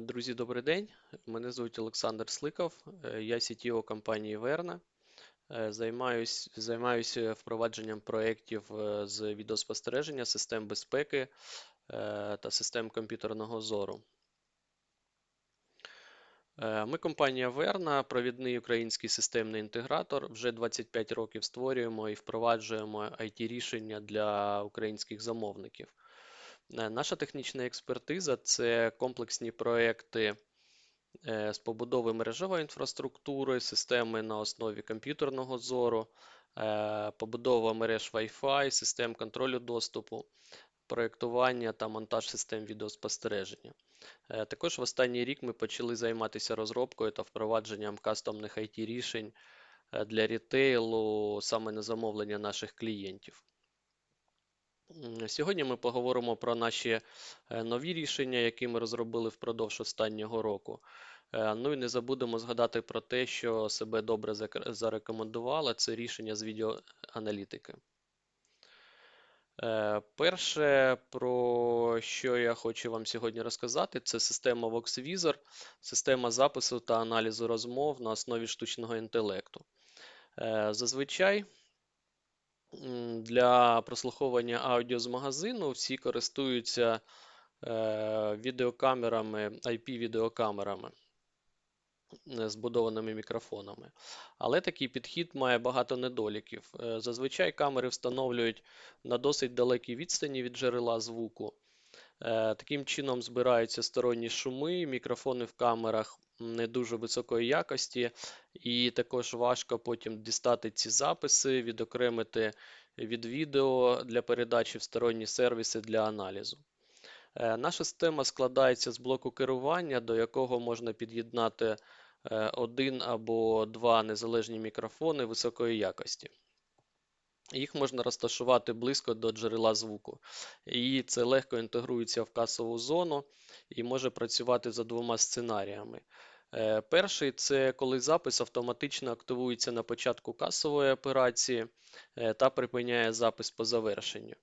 Друзі, добрий день. Мене звуть Олександр Сликов. Е, Я CTO компанії Verna. Е, Займаюсь, займаюся впровадженням проєктів е, з відеоспостереження, систем безпеки е, та систем комп'ютерного зору. Е, Ми компанія Verna, провідний український системний інтегратор. Вже 25 років створюємо і впроваджуємо IT-рішення для українських замовників. Е, Наша технічна експертиза це комплексні проекти е, з побудови мережевої інфраструктури, системи на основі комп'ютерного зору, е, побудова мереж Wi-Fi, систем контролю доступу, проєктування та монтаж систем відеоспостереження. Також в останній рік ми почали займатися розробкою та впровадженням кастомних IT-рішень е, для рітейлу саме на замовлення наших клієнтів. Сьогодні ми поговоримо про наші е, нові рішення, які ми розробили впродовж останнього року. Е, Ну і не забудемо згадати про те, що себе добре зарекомендувало. Це рішення з відеоаналітики. Е, Перше, про що я хочу вам сьогодні розказати, це система VoxVisor, система запису та аналізу розмов на основі штучного інтелекту. Зазвичай для прослуховування аудіо з магазину всі користуються е, відеокамерами, IP-відеокамерами е, збудованими мікрофонами. Але такий підхід має багато недоліків. Е, Зазвичай камери встановлюють на досить далекій відстані від джерела звуку. Е, Таким чином збираються сторонні шуми, мікрофони в камерах не дуже високої якості, і також важко потім дістати ці записи, відокремити від відео для передачі в сторонні сервіси для аналізу. Е, Наша система складається з блоку керування, до якого можна під'єднати е, один або два незалежні мікрофони високої якості. Їх можна розташувати близько до джерела звуку. І це легко інтегрується в касову зону і може працювати за двома сценаріями. Е, Перший це коли запис автоматично активується на початку касової операції е, та припиняє запис по завершенню.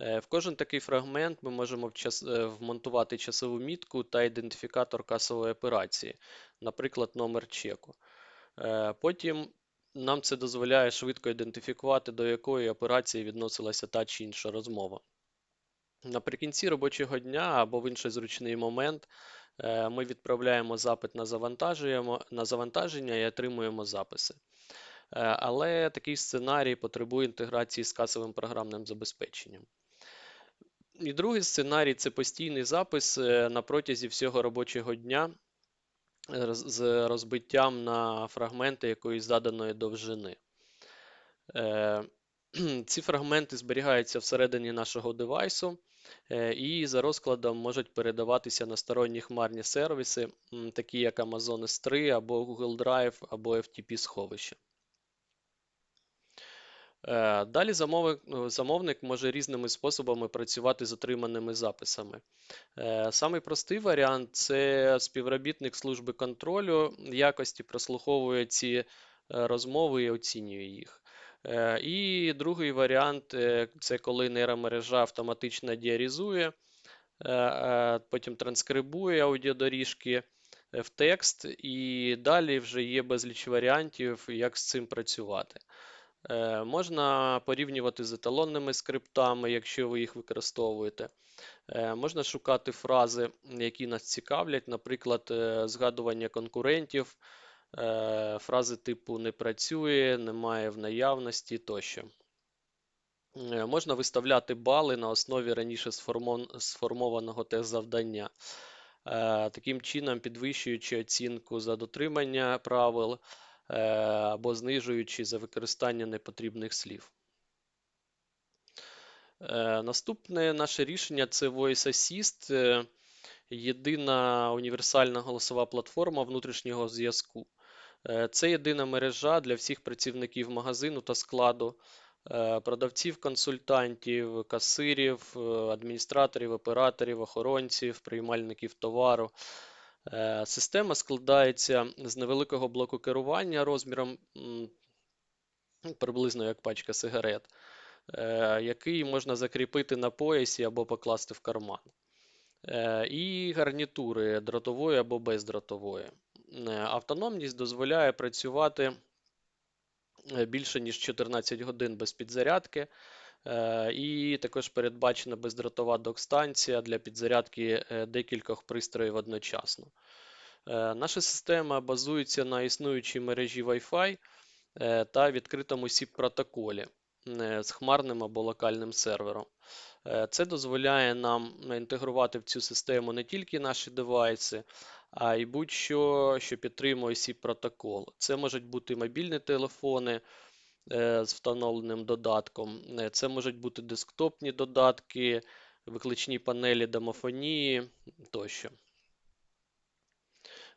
Е, В кожен такий фрагмент ми можемо вмонтувати часову мітку та ідентифікатор касової операції, наприклад, номер чеку. Потім нам це дозволяє швидко ідентифікувати, до якої операції відносилася та чи інша розмова. Наприкінці робочого дня або в інший зручний момент е, ми відправляємо запит на завантаження і отримуємо записи. Е, Але такий сценарій потребує інтеграції з касовим програмним забезпеченням. І другий сценарій це постійний запис е, на протязі всього робочого дня з розбиттям на фрагменти якоїсь заданої довжини. Е, Ці фрагменти зберігаються всередині нашого девайсу е, і за розкладом можуть передаватися на сторонні хмарні сервіси, такі як Amazon S3 або Google Drive або FTP сховище. Е, Далі замовник, ну, замовник може різними способами працювати з отриманими записами. Е, Самий простий варіант це співробітник служби контролю якості прослуховує ці е, розмови і оцінює їх. Е, І другий варіант е, це коли нейромережа автоматично діарізує, е, е, потім транскрибує аудіодоріжки е, в текст, і далі вже є безліч варіантів, як з цим працювати. Е, Можна порівнювати з еталонними скриптами, якщо ви їх використовуєте. Е, Можна шукати фрази, які нас цікавлять, наприклад, е, згадування конкурентів, фрази типу не працює, немає в наявності тощо. Можна виставляти бали на основі раніше сформованого тест-завдання, Е, таким чином підвищуючи оцінку за дотримання правил або знижуючи за використання непотрібних слів. Е, Наступне наше рішення це Voice Assist, е, єдина універсальна голосова платформа внутрішнього зв'язку. Е, Це єдина мережа для всіх працівників магазину та складу, е, продавців, консультантів, касирів, е, адміністраторів, операторів, охоронців, приймальників товару. Е, Система складається з невеликого блоку керування розміром приблизно як пачка сигарет, е, який можна закріпити на поясі або покласти в карман. Е, І гарнітури дротової або бездротової. Автономність дозволяє працювати більше ніж 14 годин без підзарядки. Е, І також передбачена бездротова док-станція для підзарядки е, декількох пристроїв одночасно. Е, Наша система базується на існуючій мережі Wi-Fi та відкритому SIP-протоколі е, з хмарним або локальним сервером. Це дозволяє нам інтегрувати в цю систему не тільки наші девайси, а й будь-що, що підтримує SIP-протокол. Це можуть бути мобільні телефони з встановленим додатком, е, це можуть бути десктопні додатки, викличні панелі домофонії тощо.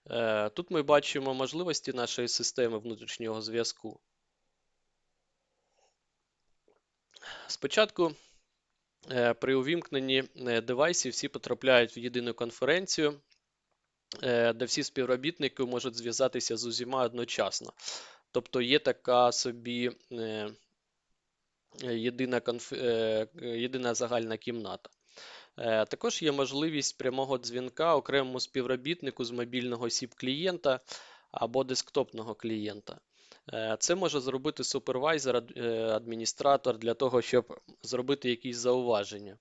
Е, Тут ми бачимо можливості нашої системи внутрішнього зв'язку. Спочатку е, при увімкненні е, девайсів всі потрапляють в єдину конференцію, е, де всі співробітники можуть зв'язатися з усіма одночасно. Тобто є така собі е, єдина, конф... е, єдина загальна кімната. Е, Також є можливість прямого дзвінка окремому співробітнику з мобільного SIP-клієнта або десктопного клієнта. Це може зробити супервайзер, адміністратор для того, щоб зробити якісь зауваження.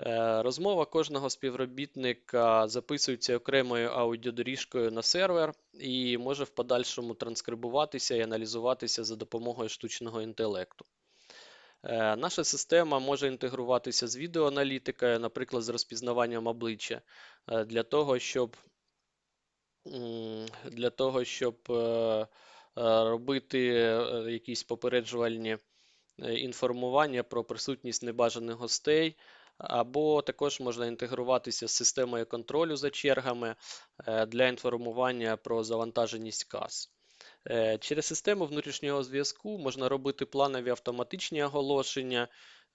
Е, Розмова кожного співробітника записується окремою аудіодоріжкою на сервер і може в подальшому транскрибуватися і аналізуватися за допомогою штучного інтелекту. Е, Наша система може інтегруватися з відеоаналітикою, наприклад, з розпізнаванням обличчя, е, для того, щоб, для того, щоб робити якісь попереджувальні інформування про присутність небажаних гостей, або також можна інтегруватися з системою контролю за чергами е, для інформування про завантаженість кас. Е, Через систему внутрішнього зв'язку можна робити планові автоматичні оголошення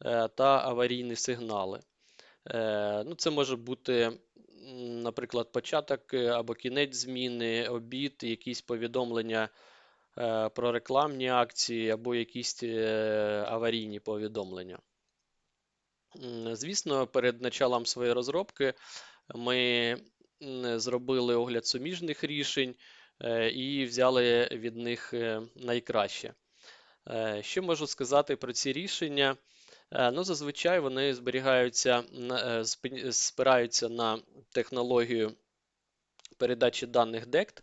е, та аварійні сигнали. Ну, це може бути, наприклад, початок або кінець зміни, обід, якісь повідомлення про рекламні акції або якісь аварійні повідомлення. Звісно, перед началом своєї розробки ми зробили огляд суміжних рішень е, і взяли від них е, найкраще. Е, Що можу сказати про ці рішення? Ну, зазвичай вони зберігаються, спираються на технологію передачі даних DECT.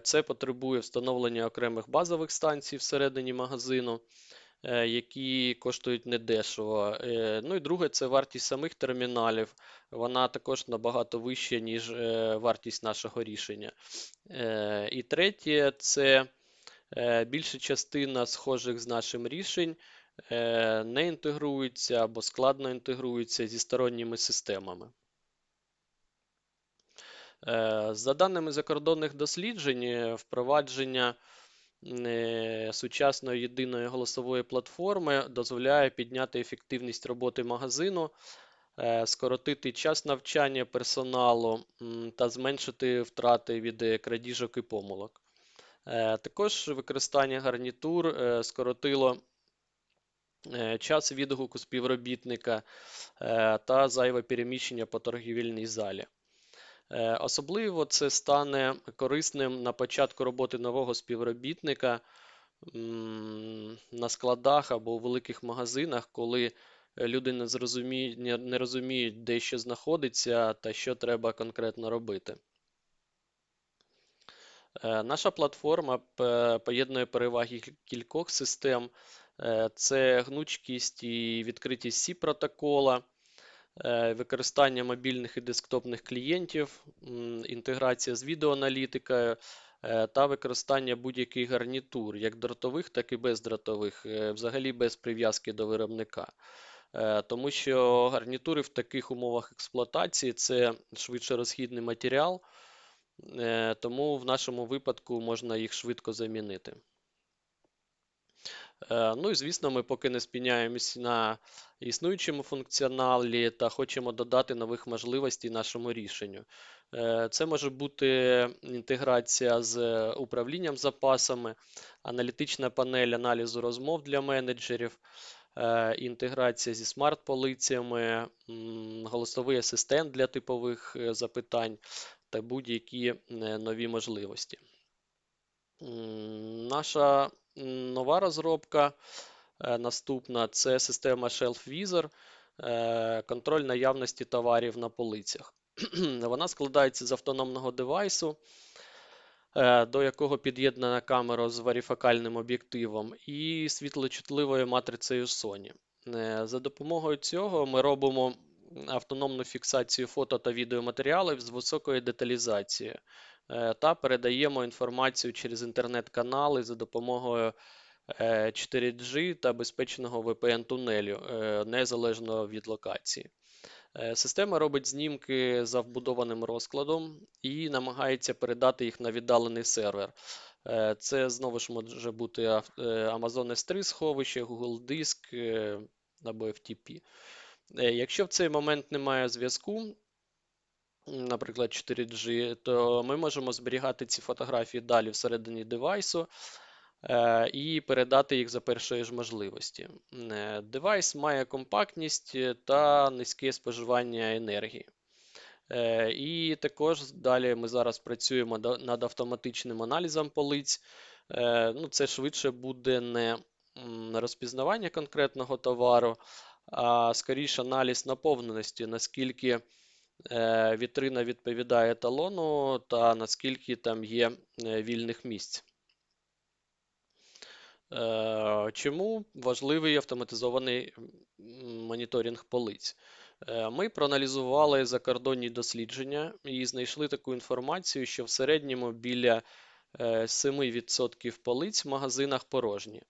Це потребує встановлення окремих базових станцій всередині магазину, які коштують недешево. Е, Ну і друге, це вартість самих терміналів. Вона також набагато вища, ніж е, вартість нашого рішення. Е, І третє, це е, більша частина схожих з нашим рішень е, не інтегруються або складно інтегруються зі сторонніми системами. Е, За даними закордонних досліджень, е, впровадження е, сучасної єдиної голосової платформи дозволяє підняти ефективність роботи магазину, е, скоротити час навчання персоналу та зменшити втрати від е, крадіжок і помилок. Е, Також використання гарнітур е, скоротило е, час відгуку співробітника е, та зайве переміщення по торгівельній залі. Е, Особливо це стане корисним на початку роботи нового співробітника на складах або у великих магазинах, коли люди не зрозуміють, не розуміють, де що знаходиться та що треба конкретно робити. Е, Наша платформа поєднує переваги кількох систем. Е, Це гнучкість і відкритість C протокола, використання мобільних і десктопних клієнтів, інтеграція з відеоаналітикою е, та використання будь-яких гарнітур, як дротових, так і бездротових, е, взагалі без прив'язки до виробника. Е, Тому що гарнітури в таких умовах експлуатації це швидше розхідний матеріал, е, тому в нашому випадку можна їх швидко замінити. Е, Ну і звісно, ми поки не спиняємось на існуючому функціоналі та хочемо додати нових можливостей нашому рішенню. Е, Це може бути інтеграція з управлінням запасами, аналітична панель аналізу розмов для менеджерів, е, інтеграція зі смарт-полицями, голосовий асистент для типових запитань та будь-які нові можливості. Наша нова розробка е, наступна це система Shelf Wizard, е, контроль наявності товарів на полицях. Вона складається з автономного девайсу, е, до якого під'єднана камера з варіфакальним об'єктивом і світлочутливою матрицею Sony. За допомогою цього ми робимо автономну фіксацію фото та відеоматеріалів з високою деталізацією та передаємо інформацію через інтернет-канали за допомогою е, 4G та безпечного VPN-тунелю, е, незалежно від локації. Е, Система робить знімки за вбудованим розкладом і намагається передати їх на віддалений сервер. Е, Це знову ж може бути е, Amazon S3 сховище, Google Диск е, або FTP. Е, Якщо в цей момент немає зв'язку, наприклад, 4G, то ми можемо зберігати ці фотографії далі всередині девайсу е, і передати їх за першої ж можливості. Е, Девайс має компактність е, та низьке споживання енергії. І також далі ми зараз працюємо над автоматичним аналізом полиць. Ну, це швидше буде не розпізнавання конкретного товару, а скоріше аналіз наповненості, наскільки вітрина відповідає талону та наскільки там є е, вільних місць. Е, Чому важливий автоматизований моніторинг полиць? Е, Ми проаналізували закордонні дослідження і знайшли таку інформацію, що в середньому біля е, 7% полиць в магазинах порожні.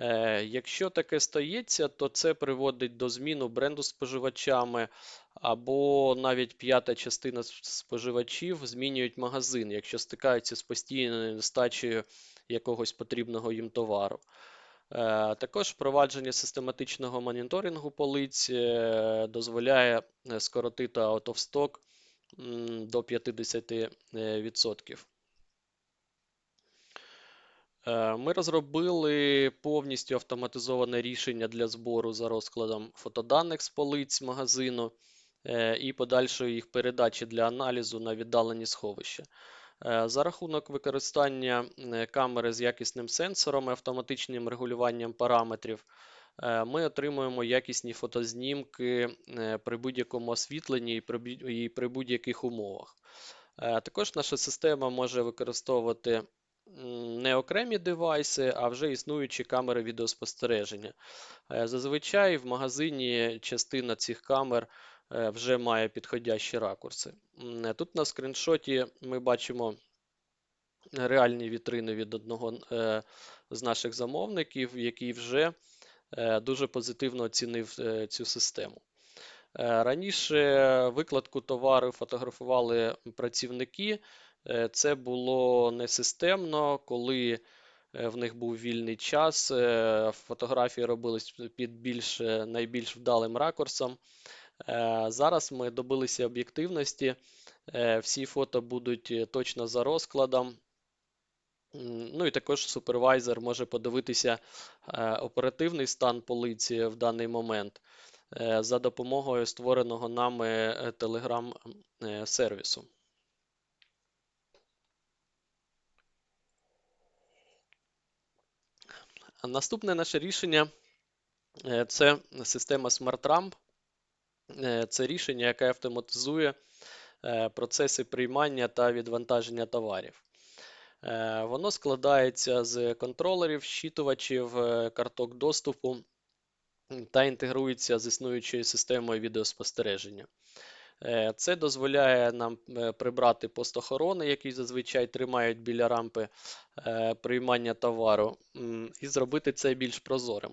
Е, Якщо таке стається, то це приводить до зміну бренду споживачами, або навіть п'ята частина споживачів змінюють магазин, якщо стикаються з постійною нестачею якогось потрібного їм товару. Е, Також впровадження систематичного моніторингу полиць е, дозволяє скоротити out of stock до 50%. Е, Ми розробили повністю автоматизоване рішення для збору за розкладом фотоданих з полиць магазину е, і подальшої їх передачі для аналізу на віддалені сховища. Е, За рахунок використання камери з якісним сенсором і автоматичним регулюванням параметрів, ми отримуємо якісні фотознімки при будь-якому освітленні і при будь-яких умовах. Також наша система може використовувати не окремі девайси, а вже існуючі камери відеоспостереження. Е, Зазвичай в магазині частина цих камер е, вже має підходящі ракурси. Е, Тут на скріншоті ми бачимо реальні вітрини від одного з наших замовників, який вже дуже позитивно оцінив цю систему. Раніше викладку товару фотографували працівники. Е, Це було несистемно, коли е, в них був вільний час. е, Фотографії робились під більш, найбільш вдалим ракурсом. Зараз ми добилися об'єктивності. Всі фото будуть точно за розкладом. Ну і також супервайзер може подивитися оперативний стан полиці в даний момент за допомогою створеного нами е, Telegram е, сервісу. Наступне наше рішення е, це система SmartRamp. Е, Це рішення, яке автоматизує е, процеси приймання та відвантаження товарів. Воно складається з контролерів, щитувачів, карток доступу та інтегрується з існуючою системою відеоспостереження. Е, Це дозволяє нам е, прибрати пост охорони, який зазвичай тримають біля рампи е, приймання товару, і зробити це більш прозорим.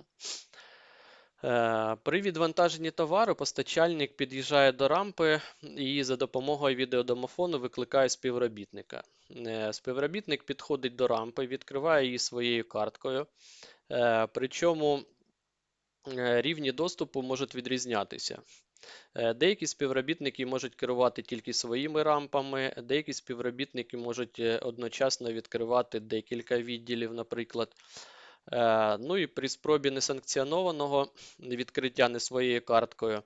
При відвантаженні товару постачальник під'їжджає до рампи і за допомогою відеодомофону викликає співробітника. Співробітник підходить до рампи, відкриває її своєю карткою. Причому рівні доступу можуть відрізнятися. Е, Деякі співробітники можуть керувати тільки своїми рампами, деякі співробітники можуть е, одночасно відкривати декілька відділів, наприклад. Е, Ну і при спробі несанкціонованого відкриття не своєю карткою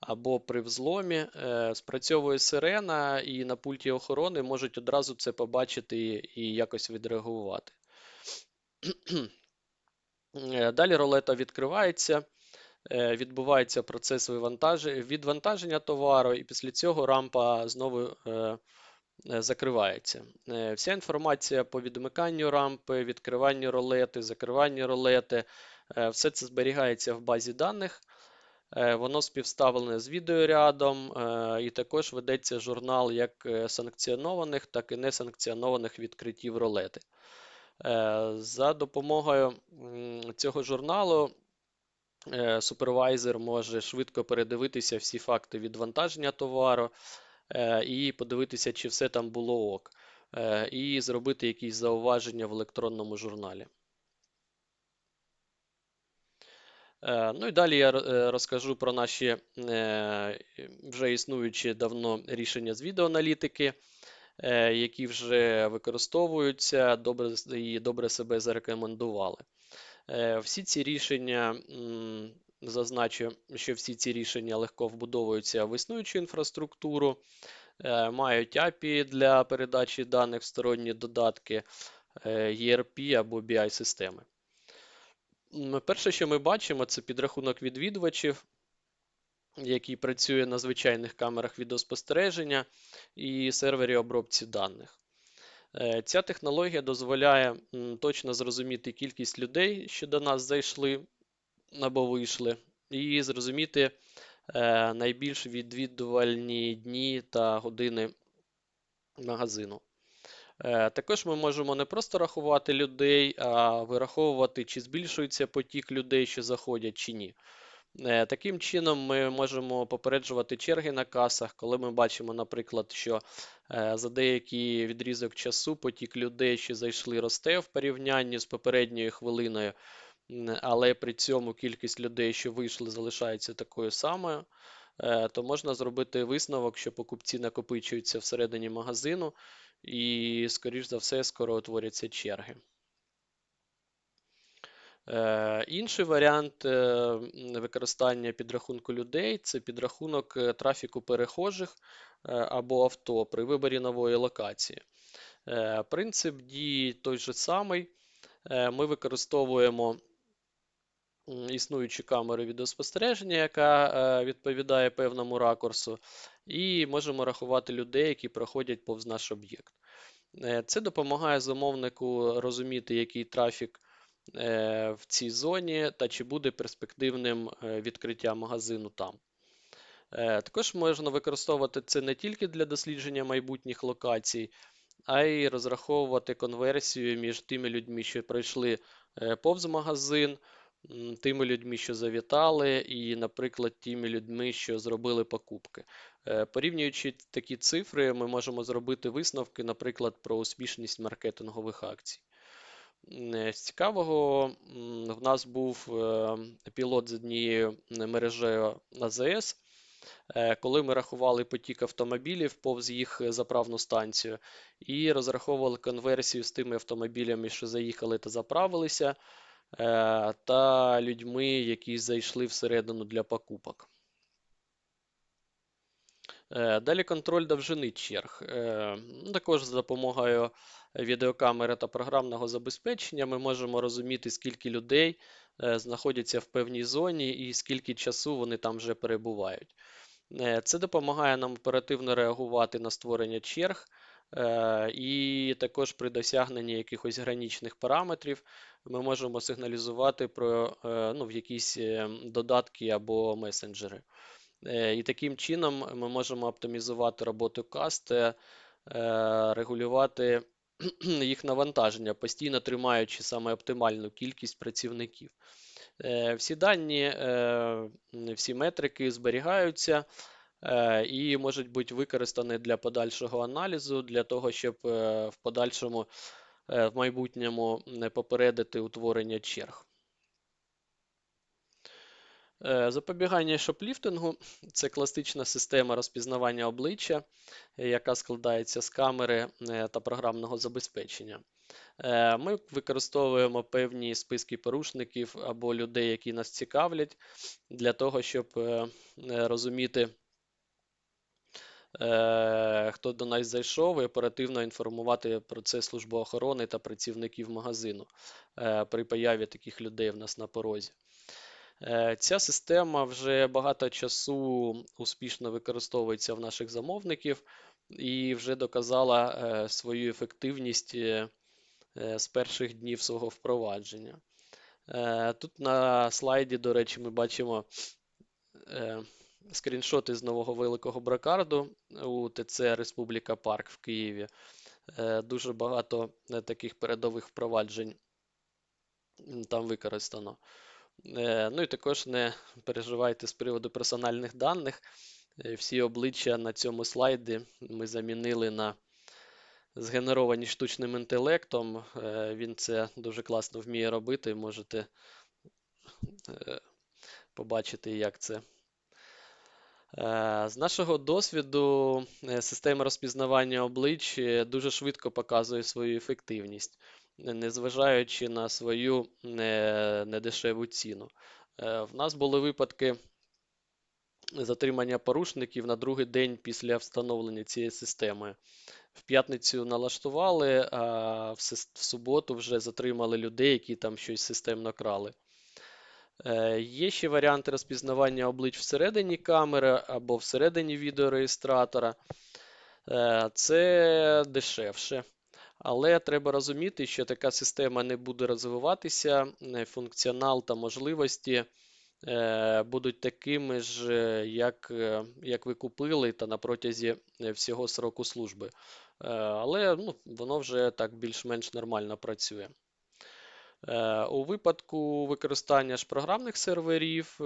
або при взломі спрацьовує сирена, і на пульті охорони можуть одразу це побачити і якось відреагувати. Далі рулета відкривається, відбувається процес відвантаження товару, і після цього рампа знову е, е, закривається. Е, Вся інформація по відмиканню рампи, відкриванню рулети, закриванню рулети, е, все це зберігається в базі даних. Е, Воно співставлене з відеорядом, е, і також ведеться журнал як е, санкціонованих, так і несанкціонованих відкриттів рулети. Е, За допомогою цього журналу е, супервайзер може швидко передивитися всі факти відвантаження товару е, і подивитися, чи все там було ок, е, і зробити якісь зауваження в електронному журналі. Е, Ну і далі я е, розкажу про наші е, вже існуючі давно рішення з відеоаналітики, е, які вже використовуються добре, і добре себе зарекомендували. Е, Всі ці рішення, зазначу, що всі ці рішення легко вбудовуються в існуючу інфраструктуру, е, мають API для передачі даних в сторонні додатки, е, ERP або BI-системи. Перше, що ми бачимо, це підрахунок відвідувачів, який працює на звичайних камерах відеоспостереження і сервері обробці даних. Е, Ця технологія дозволяє точно зрозуміти кількість людей, що до нас зайшли або вийшли, і зрозуміти е, найбільш відвідувальні дні та години магазину. Е, Також ми можемо не просто рахувати людей, а вираховувати, чи збільшується потік людей, що заходять, чи ні. Е, Таким чином, ми можемо попереджувати черги на касах, коли ми бачимо, наприклад, що е, за деякий відрізок часу потік людей, що зайшли, росте в порівнянні з попередньою хвилиною, але при цьому кількість людей, що вийшли, залишається такою самою, е, то можна зробити висновок, що покупці накопичуються всередині магазину, і, скоріш за все, скоро утворяться черги. Е, Інший варіант е, використання підрахунку людей це підрахунок е, трафіку перехожих або авто при виборі нової локації. Принцип дії той же самий. Ми використовуємо м, існуючу камеру відеоспостереження, яка відповідає певному ракурсу, і можемо рахувати людей, які проходять повз наш об'єкт. Це допомагає замовнику розуміти, який трафік в цій зоні та чи буде перспективним е, відкриття магазину там. Е, Також можна використовувати це не тільки для дослідження майбутніх локацій, а й розраховувати конверсію між тими людьми, що пройшли е, повз магазин, тими людьми, що завітали, і, наприклад, тими людьми, що зробили покупки. Е, Порівнюючи такі цифри, ми можемо зробити висновки, наприклад, про успішність маркетингових акцій. Е, З цікавого в нас був е, пілот з однією мережею АЗС, е, коли ми рахували потік автомобілів повз їх заправну станцію і розраховували конверсію з тими автомобілями, що заїхали та заправилися, та людьми, які зайшли всередину для покупок. Е, Далі контроль довжини черг. Е, ну, Також за допомогою відеокамери та програмного забезпечення ми можемо розуміти, скільки людей е, знаходяться в певній зоні і скільки часу вони там вже перебувають. Це допомагає нам оперативно реагувати на створення черг, і також при досягненні якихось граничних параметрів ми можемо сигналізувати про ну, якісь е, додатки або месенджери. Е, І таким чином ми можемо оптимізувати роботу каст, е, регулювати їх навантаження, постійно тримаючи саме оптимальну кількість працівників. Е, Всі дані, е, всі метрики зберігаються е, і можуть бути використані для подальшого аналізу, для того, щоб е, в подальшому е, в майбутньому попередити утворення черг. Е, Запобігання шопліфтингу це класична система розпізнавання обличчя, яка складається з камери е, та програмного забезпечення. Е, Ми використовуємо певні списки порушників або людей, які нас цікавлять, для того, щоб розуміти, хто до нас зайшов, і оперативно інформувати про це службу охорони та працівників магазину при появі таких людей в нас на порозі. Е, Ця система вже багато часу успішно використовується в наших замовників і вже доказала е, свою ефективність е, з перших днів свого впровадження. Тут на слайді, до речі, ми бачимо скріншоти з нового великого бракарду у ТЦ Республіка Парк в Києві. Дуже багато таких передових впроваджень там використано. Е, Ну і також не переживайте з приводу персональних даних. Е, Всі обличчя на цьому слайді ми замінили на згенеровані штучним інтелектом. Е, Він це дуже класно вміє робити. Можете побачити, як це. З нашого досвіду система розпізнавання облич дуже швидко показує свою ефективність, незважаючи на свою недешеву ціну. Е, В нас були випадки затримання порушників на другий день після встановлення цієї системи. В п'ятницю налаштували, а в в суботу вже затримали людей, які там щось системно крали. Е, Є ще варіанти розпізнавання облич всередині камери або всередині відеореєстратора. Е, Це дешевше. Але треба розуміти, що така система не буде розвиватися, е, функціонал та можливості е, будуть такими ж, е, як, як ви купили та на протязі всього сроку служби. Але ну, воно вже так більш-менш нормально працює. У випадку використання ж програмних серверів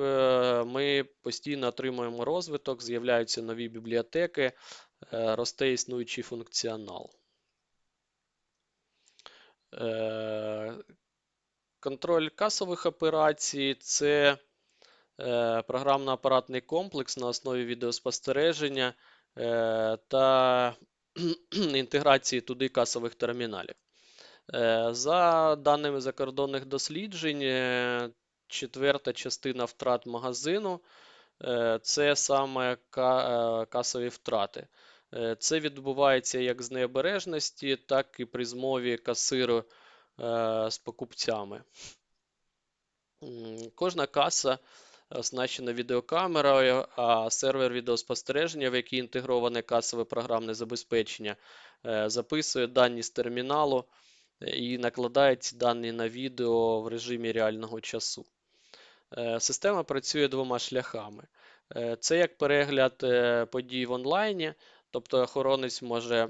ми постійно отримуємо розвиток, з'являються нові бібліотеки, росте існуючий функціонал. Е, Контроль касових операцій це е, програмно-апаратний комплекс на основі відеоспостереження е, та інтеграції туди касових терміналів. За даними закордонних досліджень, четверта частина втрат магазину це саме касові втрати. Е, Це відбувається як з необережності, так і при змові касиру е, з покупцями. Кожна каса оснащена відеокамерою, а сервер відеоспостереження, в який інтегроване касове програмне забезпечення, е, записує дані з терміналу і накладає ці дані на відео в режимі реального часу. Система працює двома шляхами. Це як перегляд подій в онлайні, тобто охоронець може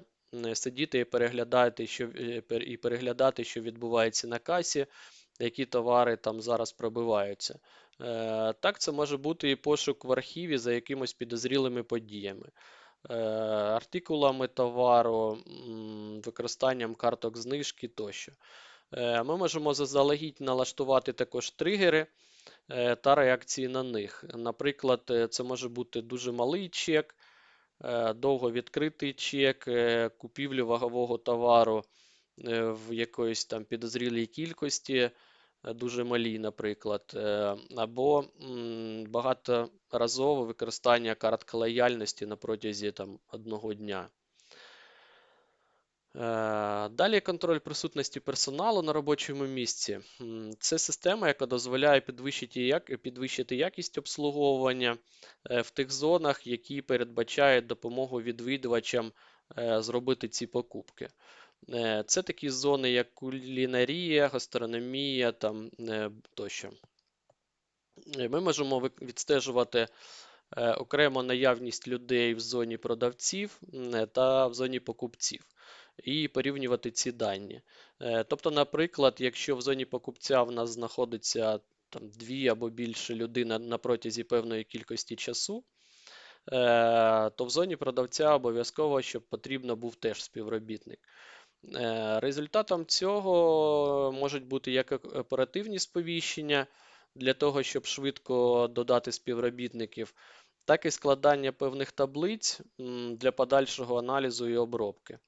сидіти і переглядати, що, е, і переглядати, що відбувається на касі, які товари там зараз пробиваються. Е, Так, це може бути і пошук в архіві за якимось підозрілими подіями, е, артикулами товару, використанням карток знижки тощо. Ми можемо заздалегідь налаштувати також тригери та реакції на них. Наприклад, це може бути дуже малий чек, довго відкритий чек, е, купівлю вагового товару е, в якоїсь там підозрілій кількості, е, дуже малій, наприклад, е, або багаторазове використання картки лояльності на протязі там, одного дня. Е, Далі контроль присутності персоналу на робочому місці. Це система, яка дозволяє підвищити, як, підвищити якість обслуговування е, в тих зонах, які передбачають допомогу відвідувачам е, зробити ці покупки. Це такі зони, як кулінарія, гастрономія там, тощо. Ми можемо відстежувати окремо наявність людей в зоні продавців та в зоні покупців і порівнювати ці дані. Е, Тобто, наприклад, якщо в зоні покупця в нас знаходиться там дві або більше людини на протязі певної кількості часу, е, то в зоні продавця обов'язково, щоб потрібно був теж співробітник. Е, Результатом цього можуть бути як оперативні сповіщення для того, щоб швидко додати співробітників, так і складання певних таблиць для подальшого аналізу і обробки.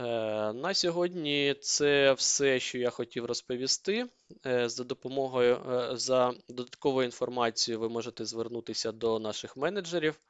Е, На сьогодні це все, що я хотів розповісти. Е, За допомогою, е, за додатковою інформацією ви можете звернутися до наших менеджерів.